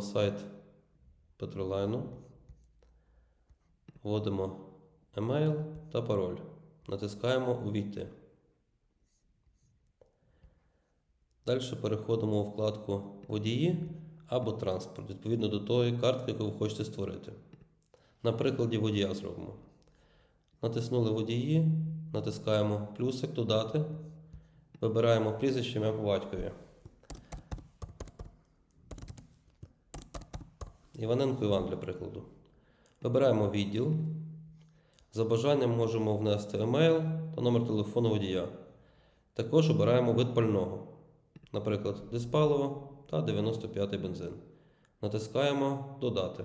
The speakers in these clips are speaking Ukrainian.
сайт Петролайну. Вводимо емейл та пароль. Натискаємо Увійти. Далі переходимо у вкладку Водії або транспорт, відповідно до тої картки, яку ви хочете створити. На прикладі водія зробимо. Натиснули водії, натискаємо плюсик додати, вибираємо прізвище ім'я по батькові. Іваненко Іван для прикладу. Вибираємо відділ. За бажанням можемо внести емейл та номер телефону водія. Також обираємо вид пального, наприклад, диспаливо та 95 бензин. Натискаємо Додати.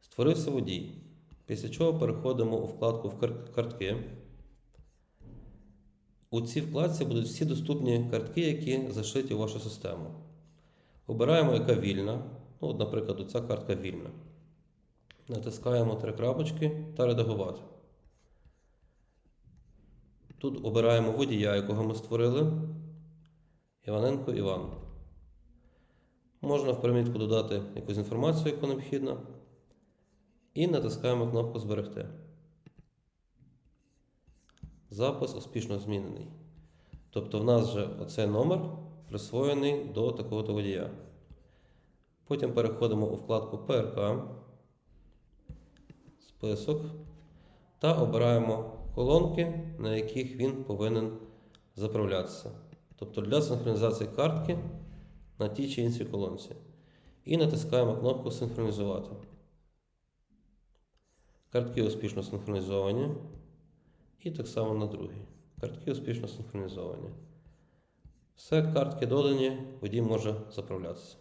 Створився водій. Після чого переходимо у вкладку в картки. У цій вкладці будуть всі доступні картки, які зашиті у вашу систему. Обираємо, яка вільна. Ну, от, наприклад, ця картка вільна. Натискаємо три крапочки та редагувати. Тут обираємо водія, якого ми створили. Іваненко Іван. Можна в примітку додати якусь інформацію, яку необхідно. І натискаємо кнопку Зберегти. Запис успішно змінений. Тобто в нас вже оцей номер присвоєний до такого-то водія. Потім переходимо у вкладку ПРК, список та обираємо колонки, на яких він повинен заправлятися. Тобто для синхронізації картки на тій чи іншій колонці. І натискаємо кнопку Синхронізувати. Картки успішно синхронізовані. І так само на другій. Картки успішно синхронізовані. Все, картки додані, водій може заправлятися.